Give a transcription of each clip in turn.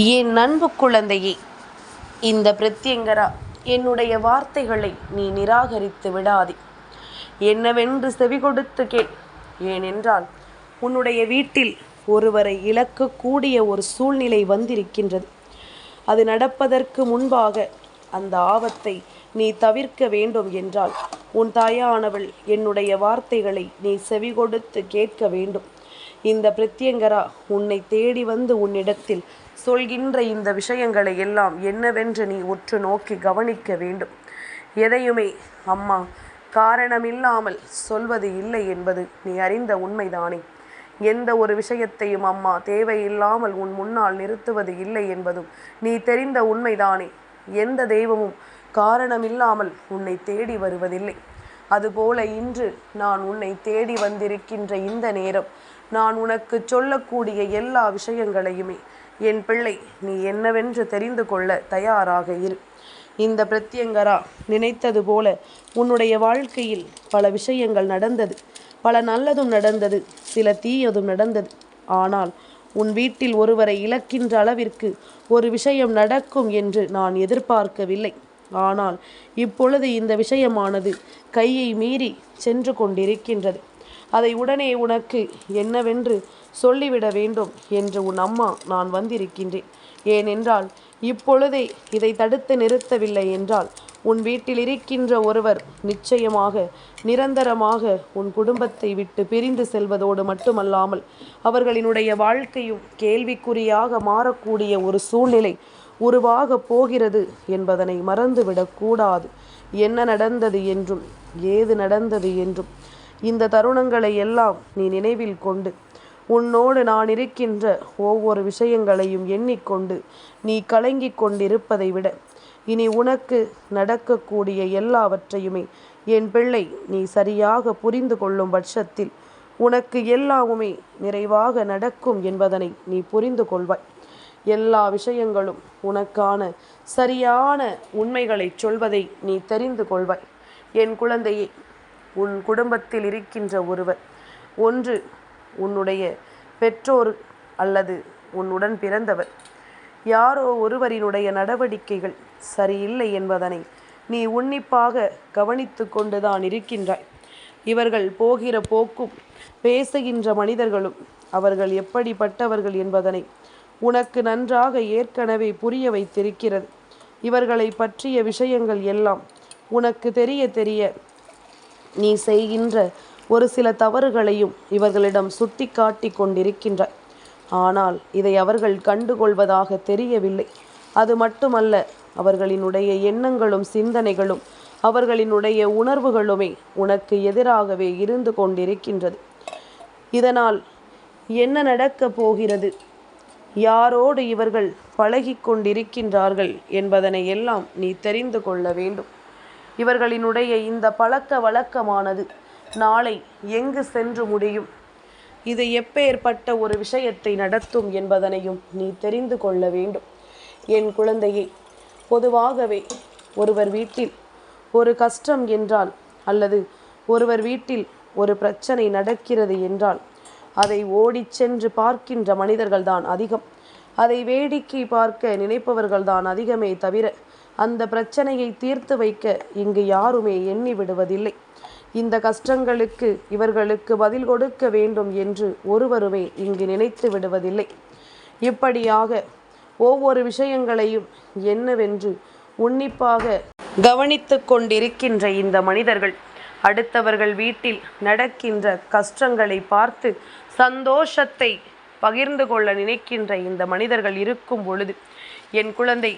என் அன்பு குழந்தையே இந்த பிரத்யங்கரா என்னுடைய வார்த்தைகளை நீ நிராகரித்து விடாதே. என்னவென்று செவி கொடுத்து கேள். ஏனென்றால் உன்னுடைய வீட்டில் ஒருவரை இழக்கக்கூடிய ஒரு சூழ்நிலை வந்திருக்கின்றது. அது நடப்பதற்கு முன்பாக அந்த ஆபத்தை நீ தவிர்க்க வேண்டும் என்றால் உன் தாயானவள் என்னுடைய வார்த்தைகளை நீ செவி கொடுத்து கேட்க வேண்டும். இந்த பிரத்யங்கரா உன்னை தேடி வந்து உன்னிடத்தில் சொல்கின்ற இந்த விஷயங்களை எல்லாம் என்னவென்று நீ உற்று நோக்கி கவனிக்க வேண்டும். எதையுமே அம்மா காரணமில்லாமல் சொல்வது இல்லை என்பது நீ அறிந்த உண்மைதானே. எந்த ஒரு விஷயத்தையும் அம்மா தேவையில்லாமல் உன் முன்னால் நிறுத்துவது இல்லை என்பதும் நீ தெரிந்த உண்மைதானே. எந்த தெய்வமும் காரணமில்லாமல் உன்னை தேடி வருவதில்லை. அதுபோல இன்று நான் உன்னை தேடி வந்திருக்கின்ற இந்த நேரம் நான் உனக்கு சொல்லக்கூடிய எல்லா விஷயங்களையுமே என் பிள்ளை நீ என்னவென்று தெரிந்து கொள்ள தயாராக இரு. இந்த பிரத்யங்கரா நினைத்தது போல உன்னுடைய வாழ்க்கையில் பல விஷயங்கள் நடந்தது. பல நல்லதும் நடந்தது சில தீயதும் நடந்தது. ஆனால் உன் வீட்டில் ஒருவரை இழக்கின்ற அளவிற்கு ஒரு விஷயம் நடக்கும் என்று நான் எதிர்பார்க்கவில்லை. ஆனால் இப்பொழுது இந்த விஷயமானது கையை மீறி சென்று கொண்டிருக்கின்றது. அதை உடனே உனக்கு என்னவென்று சொல்லிவிட வேண்டும் என்று உன் அம்மா நான் வந்திருக்கின்றேன். ஏனென்றால் இப்பொழுதே இதை தடுத்து நிறுத்தவில்லை என்றால் உன் வீட்டில் இருக்கின்ற ஒருவர் நிச்சயமாக நிரந்தரமாக உன் குடும்பத்தை விட்டு பிரிந்து செல்வதோடு மட்டுமல்லாமல் அவர்களினுடைய வாழ்க்கையும் கேள்விக்குறியாக மாறக்கூடிய ஒரு சூழ்நிலை உருவாக போகிறது என்பதனை மறந்துவிடக்கூடாது. என்ன நடந்தது என்றும் ஏது நடந்தது என்றும் இந்த தருணங்களை எல்லாம் நீ நினைவில் கொண்டு. உன்னோடு நான் இருக்கின்ற ஒவ்வொரு விஷயங்களையும் எண்ணிக்கொண்டு நீ கலங்கி கொண்டிருப்பதை விட இனி உனக்கு நடக்கக்கூடிய எல்லாவற்றையுமே என் பிள்ளை நீ சரியாக புரிந்து கொள்ளும் பட்சத்தில் உனக்கு எல்லாமுமே நிறைவாக நடக்கும் என்பதனை நீ புரிந்து கொள்வாய். எல்லா விஷயங்களும் உனக்கான சரியான உண்மைகளை சொல்வதை நீ தெரிந்து கொள்வாய். என் குழந்தையை உன் குடும்பத்தில் இருக்கின்ற ஒருவர் ஒன்று உன்னுடைய பெற்றோர் அல்லது உன்னுடன் பிறந்தவர். யாரோ ஒருவரினுடைய நடவடிக்கைகள் சரியில்லை என்பதனை நீ உன்னிப்பாக கவனித்து கொண்டுதான் இருக்கின்றாய். இவர்கள் போகிற போக்கும் பேசுகின்ற மனிதர்களும் அவர்கள் எப்படிப்பட்டவர்கள் என்பதனை உனக்கு நன்றாக ஏற்கனவே புரிய வைத்திருக்கிறது. இவர்களை பற்றிய விஷயங்கள் எல்லாம் உனக்கு தெரிய தெரிய நீ செய்கின்ற ஒரு சில தவறுகளையும் இவர்களிடம் சுட்டி காட்டி கொண்டிருக்கின்றாய். ஆனால் இதை அவர்கள் கண்டுகொள்வதாக தெரியவில்லை. அது மட்டுமல்ல அவர்களினுடைய எண்ணங்களும் சிந்தனைகளும் அவர்களினுடைய உணர்வுகளுமே உனக்கு எதிராகவே இருந்து கொண்டிருக்கின்றது. இதனால் என்ன நடக்கப் போகிறது? யாரோடு இவர்கள் பழகி கொண்டிருக்கின்றார்கள் என்பதனை எல்லாம் நீ தெரிந்து கொள்ள வேண்டும். இவர்களினுடைய இந்த பழக்க வழக்கமானது நாளை எங்கு சென்று முடியும்? இது எப்பேற்பட்ட ஒரு விஷயத்தை நடத்தும் என்பதனையும் நீ தெரிந்து கொள்ள வேண்டும். என் குழந்தையே பொதுவாகவே ஒருவர் வீட்டில் ஒரு கஷ்டம் என்றால் அல்லது ஒருவர் வீட்டில் ஒரு பிரச்சனை நடக்கிறது என்றால் அதை ஓடிச் சென்று பார்க்கின்ற மனிதர்கள்தான் அதிகம். அதை வேடிக்கை பார்க்க நினைப்பவர்கள்தான் அதிகமே தவிர அந்த பிரச்சனையை தீர்த்து வைக்க இங்கு யாருமே எண்ணி விடுவதில்லை. இந்த கஷ்டங்களுக்கு இவர்களுக்கு பதில் கொடுக்க வேண்டும் என்று ஒருவருமே இங்கு நினைத்து விடுவதில்லை. இப்படியாக ஒவ்வொரு விஷயங்களையும் என்னவென்று உன்னிப்பாக கவனித்து கொண்டிருக்கின்ற இந்த மனிதர்கள் அடுத்தவர்கள் வீட்டில் நடக்கின்ற கஷ்டங்களை பார்த்து சந்தோஷத்தை பகிர்ந்து கொள்ள நினைக்கின்ற இந்த மனிதர்கள் இருக்கும் பொழுது என் குழந்தை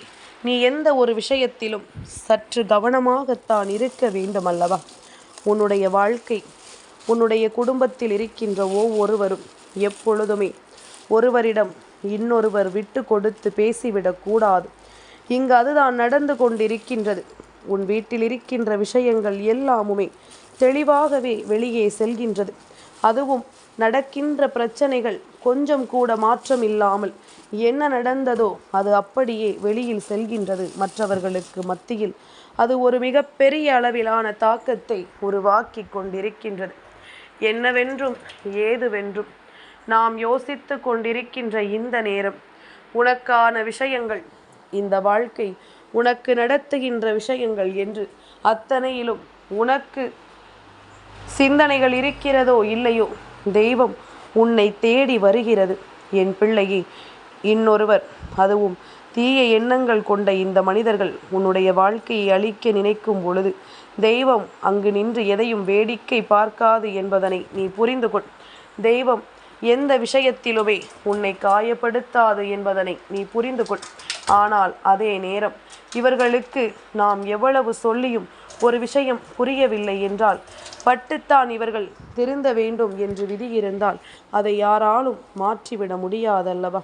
நீ எந்த ஒரு விஷயத்திலும் சற்று கவனமாகத்தான் இருக்க வேண்டும் அல்லவா உன்னுடைய வாழ்க்கை உன்னுடைய குடும்பத்தில் இருக்கின்ற ஒவ்வொருவரும் எப்பொழுதுமே ஒருவரிடம் இன்னொருவர் விட்டு கொடுத்து பேசிவிடக்கூடாது இங்கு அதுதான் நடந்து கொண்டிருக்கின்றது. உன் வீட்டில் இருக்கின்ற விஷயங்கள் எல்லாமுமே தெளிவாகவே வெளியே செல்கின்றது. அதுவும் நடக்கின்ற பிரச்சனைகள் கொஞ்சம் கூட மாற்றம் இல்லாமல் என்ன நடந்ததோ அது அப்படியே வெளியில் செல்கின்றது மற்றவர்களுக்கு மத்தியில். அது ஒரு மிகப்பெரிய அளவிலான தாக்கத்தை உருவாக்கி கொண்டிருக்கின்றது. என்னவென்றும் ஏதுவென்றும் நாம் யோசித்து கொண்டிருக்கின்ற இந்த நேரம் உனக்கான விஷயங்கள் இந்த வாழ்க்கை உனக்கு நடத்துகின்ற விஷயங்கள் என்று அத்தனையிலும் உனக்கு சிந்தனைகள் இருக்கிறதோ இல்லையோ தெய்வம் உன்னை தேடி வருகிறது. என் பிள்ளையே இன்னொருவர். அதுவும் தீய எண்ணங்கள் கொண்ட இந்த மனிதர்கள் உன்னுடைய வாழ்க்கையை அழிக்க நினைக்கும் பொழுது தெய்வம் அங்கு நின்று எதையும் வேடிக்கை பார்க்காது என்பதனை நீ புரிந்து கொள். தெய்வம் எந்த விஷயத்திலுமே உன்னை காயப்படுத்தாது என்பதனை நீ புரிந்து கொள். ஆனால் அதே நேரம் இவர்களுக்கு நாம் எவ்வளவு சொல்லியும் ஒரு விஷயம் புரியவில்லை என்றால் பட்டுத்தான் இவர்கள் திருந்த வேண்டும் என்று விதி இருந்தால் அதை யாராலும் மாற்றிவிட முடியாதல்லவா?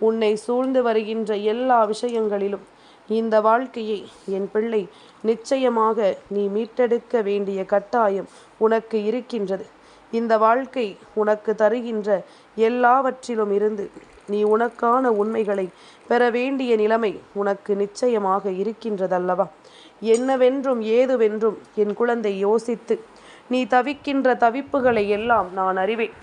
உன்னை சூழ்ந்து வருகின்ற எல்லா விஷயங்களிலும் இந்த வாழ்க்கையை என் பிள்ளை நிச்சயமாக நீ மீட்டெடுக்க வேண்டிய கட்டாயம் உனக்கு இருக்கின்றது. இந்த வாழ்க்கை உனக்கு தருகின்ற எல்லாவற்றிலும் இருந்து நீ உனக்கான உண்மைகளை பெற வேண்டிய நிலைமை உனக்கு நிச்சயமாக இருக்கின்றதல்லவா? என்னவென்றும் ஏதுவென்றும் என் குழந்தை யோசித்து நீ தவிக்கின்ற தவிப்புகளை எல்லாம் நான் அறிவேன்.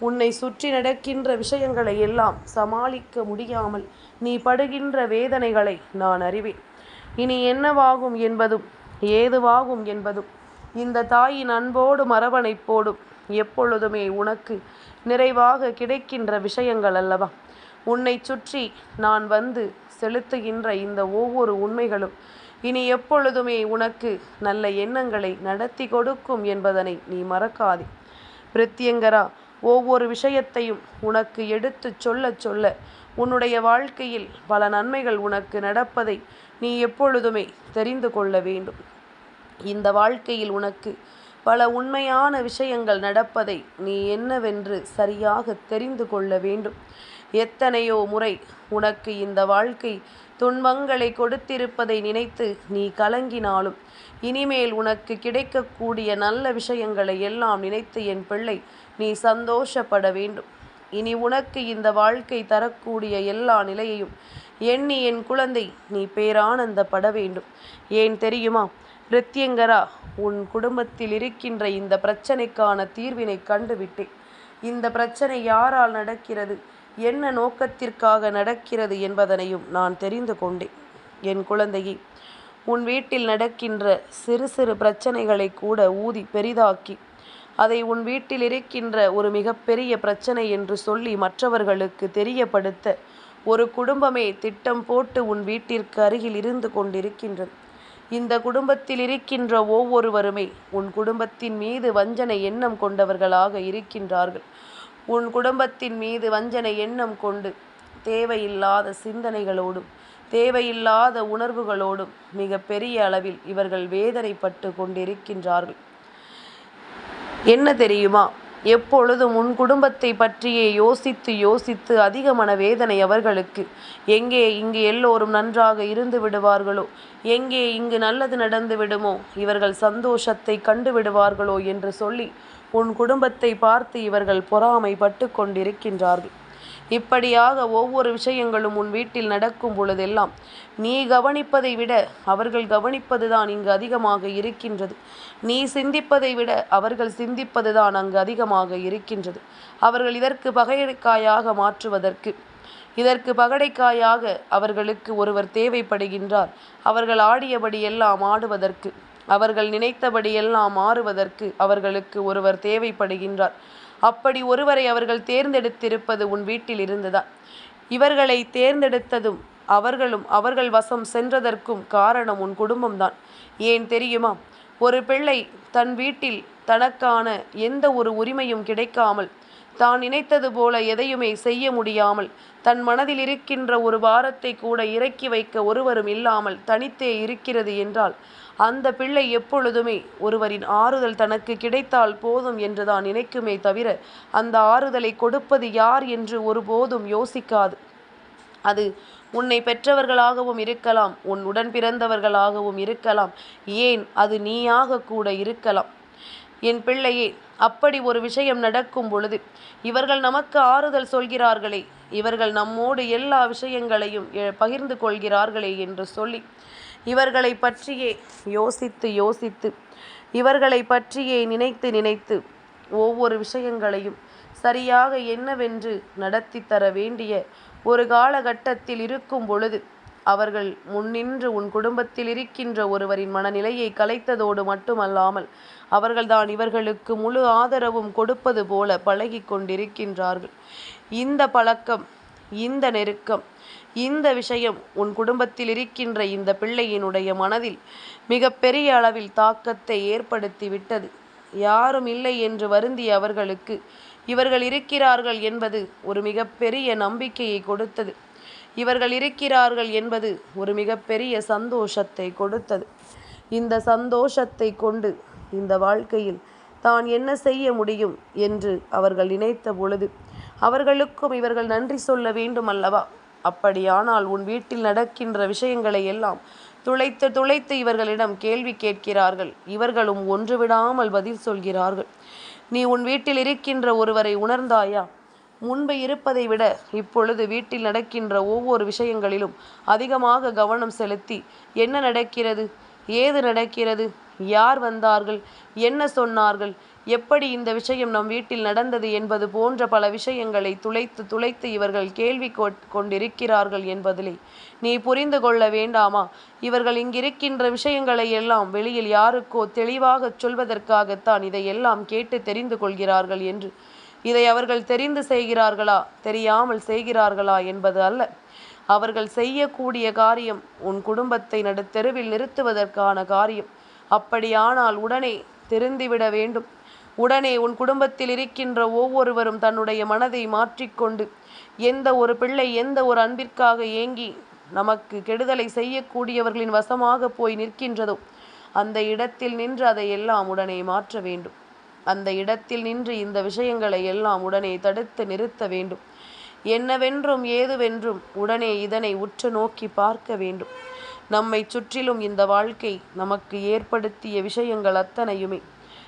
உன்னை சுற்றி நடக்கின்ற விஷயங்களை எல்லாம் சமாளிக்க முடியாமல் நீ படுகின்ற வேதனைகளை நான் அறிவேன். இனி என்னவாகும் என்பதும் ஏதுவாகும் என்பதும் இந்த தாயின் அன்போடும் அரவணைப்போடும் எப்பொழுதுமே உனக்கு நிறைவாக கிடைக்கின்ற விஷயங்கள் அல்லவா? உன்னை சுற்றி நான் வந்து செலுத்துகின்ற இந்த ஒவ்வொரு உண்மைகளும் இனி எப்பொழுதுமே உனக்கு நல்ல எண்ணங்களை நடத்தி கொடுக்கும் என்பதனை நீ மறக்காதே. பிரத்யங்கரா ஒவ்வொரு விஷயத்தையும் உனக்கு எடுத்து சொல்ல சொல்ல உன்னுடைய வாழ்க்கையில் பல நன்மைகள் உனக்கு நடப்பதை நீ எப்பொழுதுமே தெரிந்து கொள்ள வேண்டும். இந்த வாழ்க்கையில் உனக்கு பல உண்மையான விஷயங்கள் நடப்பதை நீ என்னவென்று சரியாக தெரிந்து கொள்ள வேண்டும். எத்தனையோ முறை உனக்கு இந்த வாழ்க்கை துன்பங்களை கொடுத்திருப்பதை நினைத்து நீ கலங்கினாலும் இனிமேல் உனக்கு கிடைக்கக்கூடிய நல்ல விஷயங்களை எல்லாம் நினைத்து என் பிள்ளை நீ சந்தோஷப்பட வேண்டும். இனி உனக்கு இந்த வாழ்க்கை தரக்கூடிய எல்லா நிலையையும் எண்ணி என் குழந்தை நீ பேரானந்தப்பட வேண்டும். ஏன் தெரியுமா? ரித்யங்கரா உன் குடும்பத்தில் இருக்கின்ற இந்த பிரச்சனைக்கான தீர்வினை கண்டுவிட்டேன். இந்த பிரச்சனை யாரால் நடக்கிறது? என்ன நோக்கத்திற்காக நடக்கிறது என்பதனையும் நான் தெரிந்து கொண்டேன். என் குழந்தையை உன் வீட்டில் நடக்கின்ற சிறு சிறு பிரச்சனைகளை கூட ஊதி பெரிதாக்கி அதை உன் வீட்டில் இருக்கின்ற ஒரு மிகப்பெரிய பிரச்சனை என்று சொல்லி மற்றவர்களுக்கு தெரியப்படுத்த ஒரு குடும்பமே திட்டம் போட்டு உன் வீட்டிற்கு அருகில் இருந்து கொண்டிருக்கின்றது. இந்த குடும்பத்தில் இருக்கின்ற ஒவ்வொருவருமே உன் குடும்பத்தின் மீது வஞ்சனை எண்ணம் கொண்டவர்களாக இருக்கின்றார்கள். உன் குடும்பத்தின் மீது வஞ்சனை எண்ணம் கொண்டு தேவையில்லாத சிந்தனைகளோடும் தேவையில்லாத உணர்வுகளோடும் மிக பெரிய அளவில் இவர்கள் வேதனைப்பட்டு கொண்டிருக்கின்றார்கள். என்ன தெரியுமா? எப்பொழுதும் உன் குடும்பத்தை பற்றியே யோசித்து யோசித்து அதிக மனவேதனை அவர்களுக்கு. எங்கே இங்கு எல்லோரும் நன்றாக இருந்து விடுவார்களோ? எங்கே இங்கு நல்லது நடந்து விடுமோ? இவர்கள் சந்தோஷத்தை கண்டு விடுவார்களோ என்று சொல்லி உன் குடும்பத்தை பார்த்து இவர்கள் பொறாமைப்பட்டு கொண்டிருக்கின்றார்கள். இப்படியாக ஒவ்வொரு விஷயங்களும் உன் வீட்டில் நடக்கும் பொழுதெல்லாம் நீ கவனிப்பதை விட அவர்கள் கவனிப்பதுதான் இங்கு அதிகமாக இருக்கின்றது. நீ சிந்திப்பதை விட அவர்கள் சிந்திப்பதுதான் அங்கு அதிகமாக இருக்கின்றது. அவர்கள் இதற்கு பகையடைக்காயாக மாற்றுவதற்கு இதற்கு பகடைக்காயாக அவர்களுக்கு ஒருவர் தேவைப்படுகின்றார். அவர்கள் ஆடியபடி எல்லாம் ஆடுவதற்கு. அவர்கள் நினைத்தபடியெல்லாம் மாறுவதற்கு அவர்களுக்கு ஒருவர் தேவைப்படுகின்றார். அப்படி ஒருவரை அவர்கள் தேர்ந்தெடுத்திருப்பது உன் வீட்டில் இருந்துதான் இவர்களை தேர்ந்தெடுத்ததும் அவர்களும் அவர்கள் வசம் சென்றதற்கும் காரணம் உன் குடும்பம்தான். ஏன் தெரியுமா? ஒரு பிள்ளை தன் வீட்டில் தனக்கான எந்த ஒரு உரிமையும் கிடைக்காமல் தான் நினைத்தது போல எதையுமே செய்ய முடியாமல் தன் மனதில் இருக்கின்ற ஒரு பாரத்தை கூட இறக்கி வைக்க ஒருவரும் இல்லாமல் தனித்தே இருக்கிறது என்றால் அந்த பிள்ளை எப்பொழுதுமே ஒருவரின் ஆறுதல் தனக்கு கிடைத்தால் போதும் என்றுதான் நினைக்குமே தவிர அந்த ஆறுதலை கொடுப்பது யார் என்று ஒருபோதும் யோசிக்காது. அது உன்னை பெற்றவர்களாகவும் இருக்கலாம் உன் உடன் பிறந்தவர்களாகவும் இருக்கலாம் ஏன் அது நீயாக கூட இருக்கலாம். என் பிள்ளையே அப்படி ஒரு விஷயம் நடக்கும் பொழுது இவர்கள் நமக்கு ஆறுதல் சொல்கிறார்களே இவர்கள் நம்மோடு எல்லா விஷயங்களையும் பகிர்ந்து கொள்கிறார்களே என்று சொல்லி இவர்களை பற்றியே யோசித்து யோசித்து இவர்களை பற்றியே நினைத்து நினைத்து ஒவ்வொரு விஷயங்களையும் சரியாக என்னவென்று நடத்தி தர வேண்டிய ஒரு காலகட்டத்தில் இருக்கும் பொழுது அவர்கள் முன்னின்று உன் குடும்பத்தில் இருக்கின்ற ஒருவரின் மனநிலையை கலைத்ததோடு மட்டுமல்லாமல் அவர்கள்தான் இவர்களுக்கு முழு ஆதரவும் கொடுப்பது போல பழகி கொண்டிருக்கின்றார்கள் இந்த பழக்கம் இந்த நெருக்கம் இந்த விஷயம் உன் குடும்பத்தில் இருக்கின்ற இந்த பிள்ளையினுடைய மனதில் மிக பெரிய அளவில் தாக்கத்தை ஏற்படுத்தி விட்டது யாரும் இல்லை என்று வருந்திய அவர்களுக்கு இவர்கள் இருக்கிறார்கள் என்பது ஒரு மிகப்பெரிய நம்பிக்கையை கொடுத்தது. இவர்கள் இருக்கிறார்கள் என்பது ஒரு மிகப்பெரிய சந்தோஷத்தை கொடுத்தது. இந்த சந்தோஷத்தை கொண்டு இந்த வாழ்க்கையில் தான் என்ன செய்ய முடியும் என்று அவர்கள் நினைத்த பொழுது அவர்களுக்கும் இவர்கள் நன்றி சொல்ல வேண்டும் அல்லவா அப்படியானால் உன் வீட்டில் நடக்கின்ற விஷயங்களை எல்லாம் துளைத்து துளைத்து இவர்களிடம் கேள்வி கேட்கிறார்கள். இவர்களும் ஒன்று விடாமல் பதில் சொல்கிறார்கள். நீ உன் வீட்டில் இருக்கின்ற ஒருவரை உணர்ந்தாயா? முன்பு இருப்பதை விட இப்பொழுது வீட்டில் நடக்கின்ற ஒவ்வொரு விஷயங்களிலும் அதிகமாக கவனம் செலுத்தி என்ன நடக்கிறது? ஏது நடக்கிறது? யார் வந்தார்கள்? என்ன சொன்னார்கள்? எப்படி இந்த விஷயம் நம் வீட்டில் நடந்தது என்பது போன்ற பல விஷயங்களை துளைத்து துளைத்து இவர்கள் கேள்வி கொண்டிருக்கிறார்கள் என்பதிலே. நீ புரிந்து கொள்ள வேண்டாமா? இவர்கள் இங்கிருக்கின்ற விஷயங்களை எல்லாம் வெளியில் யாருக்கோ தெளிவாகச் சொல்வதற்காகத்தான் இதையெல்லாம் கேட்டு தெரிந்து கொள்கிறார்கள் என்று. இதை அவர்கள் தெரிந்து செய்கிறார்களா? தெரியாமல் செய்கிறார்களா என்பது அல்ல. அவர்கள் செய்யக்கூடிய காரியம் உன் குடும்பத்தை நடுத்தெருவில் நிறுத்துவதற்கான காரியம். அப்படியானால் உடனே திருந்திவிட வேண்டும். உடனே உன் குடும்பத்தில் இருக்கின்ற ஒவ்வொருவரும் தன்னுடைய மனதை மாற்றிக்கொண்டு எந்த ஒரு பிள்ளை எந்த ஒரு அன்பிற்காக ஏங்கி நமக்கு கெடுதலை செய்யக்கூடியவர்களின் வசமாக போய் நிற்கின்றதோ அந்த இடத்தில் நின்று அதை எல்லாம் உடனே மாற்ற வேண்டும். அந்த இடத்தில் நின்று இந்த விஷயங்களை எல்லாம் உடனே தடுத்து நிறுத்த வேண்டும். என்னவென்றும் ஏதுவென்றும் உடனே இதனை உற்று நோக்கி பார்க்க வேண்டும். நம்மை சுற்றிலும் இந்த வாழ்க்கை நமக்கு ஏற்படுத்திய விஷயங்கள் அத்தனையுமே.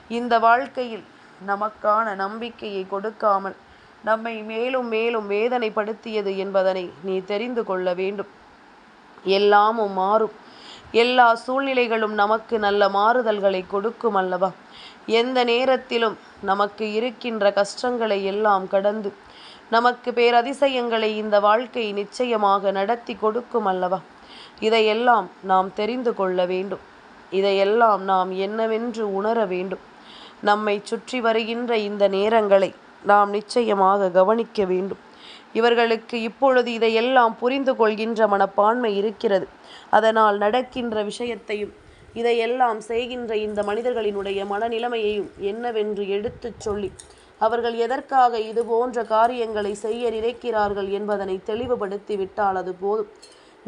இந்த வாழ்க்கையில் நமக்கான நம்பிக்கையை கொடுக்காமல் நம்மை மேலும் மேலும் வேதனைப்படுத்தியது என்பதனை நீ தெரிந்து கொள்ள வேண்டும். எல்லாமும் மாறும். எல்லா சூழ்நிலைகளும் நமக்கு நல்ல மாறுதல்களை கொடுக்கும் அல்லவா? எந்த நேரத்திலும் நமக்கு இருக்கின்ற கஷ்டங்களை எல்லாம் கடந்து நமக்கு பேரதிசயங்களை இந்த வாழ்க்கை நிச்சயமாக நடத்தி கொடுக்கும் அல்லவா? இதையெல்லாம் நாம் தெரிந்து கொள்ள வேண்டும். இதையெல்லாம் நாம் என்னவென்று உணர வேண்டும். நம்மை சுற்றி வருகின்ற இந்த நேரங்களை நாம் நிச்சயமாக கவனிக்க வேண்டும். இவர்களுக்கு இப்பொழுது இதையெல்லாம் புரிந்து கொள்கின்ற மனப்பான்மை இருக்கிறது. அதனால் நடக்கின்ற விஷயத்தையும் இதையெல்லாம் செய்கின்ற இந்த மனிதர்களினுடைய மனநிலைமையையும் என்னவென்று எடுத்துச் சொல்லி அவர்கள் எதற்காக இது போன்ற காரியங்களை செய்ய நினைக்கிறார்கள் என்பதனை தெளிவுபடுத்தி விட்டால் அது போதும்.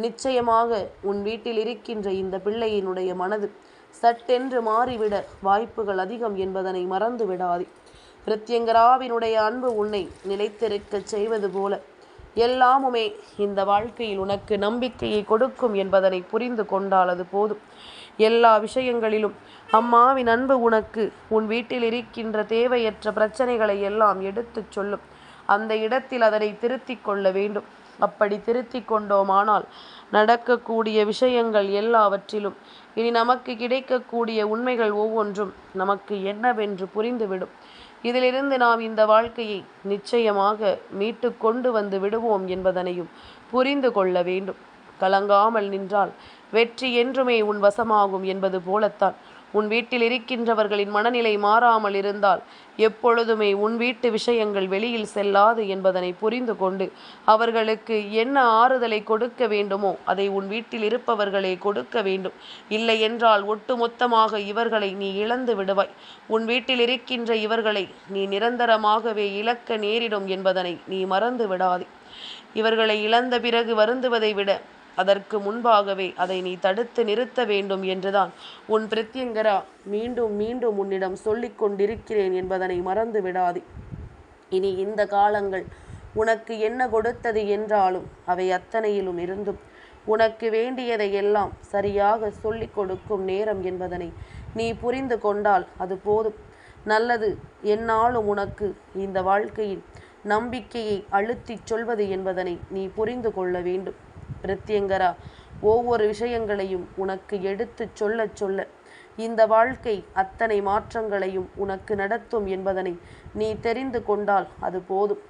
நிச்சயமாக உன் வீட்டில் இருக்கின்ற இந்த பிள்ளையினுடைய மனது சட்டென்று மாறிவிட வாய்ப்புகள் அதிகம் என்பதனை மறந்து விடாதே பிரத்யங்கராவினுடைய அன்பு உன்னை நிலைத்திருக்கச் செய்வது போல எல்லாமுமே இந்த வாழ்க்கையில் உனக்கு நம்பிக்கையை கொடுக்கும் என்பதனை புரிந்து கொண்டால் அது போதும். எல்லா விஷயங்களிலும் அம்மாவின் அன்பு உனக்கு உன் வீட்டில் இருக்கின்ற தேவையற்ற பிரச்சனைகளை எல்லாம் எடுத்துச் சொல்லும். அந்த இடத்தில் அதனை திருத்தி கொள்ள வேண்டும். அப்படி திருத்தி கொண்டோமானால் நடக்கக்கூடிய விஷயங்கள் எல்லாவற்றிலும் இனி நமக்கு கிடைக்கக்கூடிய உண்மைகள் ஒவ்வொன்றும் நமக்கு என்னவென்று புரிந்துவிடும். இதிலிருந்து நாம் இந்த வாழ்க்கையை நிச்சயமாக மீட்டு கொண்டு வந்து விடுவோம் என்பதனையும் புரிந்து கொள்ள வேண்டும். கலங்காமல் நின்றால் வெற்றி என்றுமே உன் வசமாகும் என்பது போலத்தான். உன் வீட்டில் இருக்கின்றவர்களின் மனநிலை மாறாமல் இருந்தால் எப்பொழுதுமே உன் வீட்டு விஷயங்கள் வெளியில் செல்லாது என்பதனை புரிந்து கொண்டு அவர்களுக்கு என்ன ஆறுதலை கொடுக்க வேண்டுமோ அதை உன் வீட்டில் இருப்பவர்களே கொடுக்க வேண்டும். இல்லை என்றால் ஒட்டுமொத்தமாக இவர்களை நீ இழந்து விடுவாய். உன் வீட்டில் இருக்கின்ற இவர்களை நீ நிரந்தரமாகவே இழக்க நேரிடும் என்பதனை நீ மறந்து விடாதே. இவர்களை இழந்த பிறகு வருந்துவதை விட அதற்கு முன்பாகவே அதை நீ தடுத்து நிறுத்த வேண்டும் என்றுதான். உன் பிரத்யங்கரா மீண்டும் மீண்டும் உன்னிடம் சொல்லிக் கொண்டிருக்கிறேன் என்பதனை மறந்து விடாதே. இனி இந்த காலங்கள் உனக்கு என்ன கொடுத்தது என்றாலும் அவை அத்தனையிலும் இருந்தும் உனக்கு வேண்டியதை எல்லாம் சரியாக சொல்லிக் கொடுக்கும் நேரம் என்பதனை நீ புரிந்து கொண்டால் அது போதும். நல்லது என்னாலும் உனக்கு இந்த வாழ்க்கையில் நம்பிக்கையை அழுத்திச் சொல்வது என்பதனை நீ புரிந்து கொள்ள வேண்டும். பிரத்யங்கரா. ஒவ்வொரு விஷயங்களையும் உனக்கு எடுத்து சொல்ல சொல்ல. இந்த வாழ்க்கை அத்தனை மாற்றங்களையும் உனக்கு நடத்தும் என்பதனை நீ தெரிந்து கொண்டால் அது போதும்.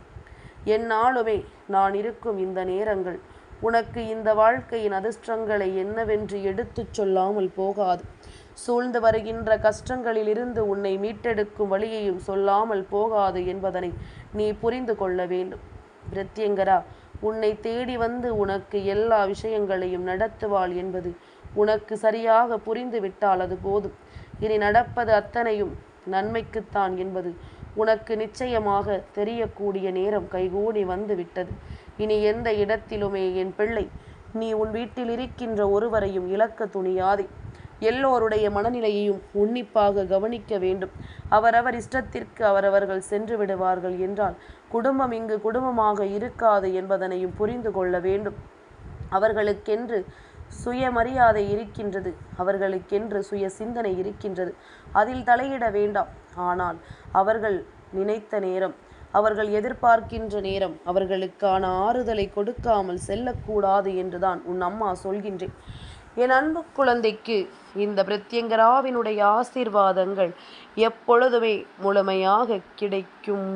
என்னாலுமே நான் இருக்கும் இந்த நேரங்கள் உனக்கு இந்த வாழ்க்கையின் அதிர்ஷ்டங்களை என்னவென்று எடுத்துச் சொல்லாமல் போகாது. சூழ்ந்து வருகின்ற கஷ்டங்களிலிருந்து உன்னை மீட்டெடுக்கும் வழியையும் சொல்லாமல் போகாது என்பதனை நீ புரிந்து கொள்ள வேண்டும். பிரத்யங்கரா உன்னை தேடி வந்து உனக்கு எல்லா விஷயங்களையும் நடத்துவாள் என்பது உனக்கு சரியாக புரிந்து விட்டால் அது போதும். இனி நடப்பது அத்தனையும் நன்மைக்குத்தான் என்பது உனக்கு நிச்சயமாக தெரியக்கூடிய நேரம் கைகூடி வந்து விட்டது இனி எந்த இடத்திலுமே என் பிள்ளை நீ உன் வீட்டில் இருக்கின்ற ஒருவரையும் இழக்க துணியாதே. எல்லோருடைய மனநிலையையும் உன்னிப்பாக கவனிக்க வேண்டும். அவரவர் இஷ்டத்திற்கு அவரவர்கள் சென்று விடுவார்கள் என்றால் குடும்பம் இங்கு குடும்பமாக இருக்காது என்பதனையும் புரிந்து கொள்ள வேண்டும். அவர்களுக்கென்று சுயமரியாதை இருக்கின்றது. அவர்களுக்கென்று சுய சிந்தனை இருக்கின்றது. அதில் தலையிட வேண்டாம். ஆனால் அவர்கள் நினைத்த நேரம் அவர்கள் எதிர்பார்க்கின்ற நேரம் அவர்களுக்கான ஆறுதலை கொடுக்காமல் செல்லக்கூடாது என்றுதான் உன் அம்மா சொல்கின்றேன். என் அன்பு குழந்தைக்கு இந்த பிரத்யங்கராவினுடைய ஆசீர்வாதங்கள் எப்பொழுதுமே முழுமையாக கிடைக்கும்.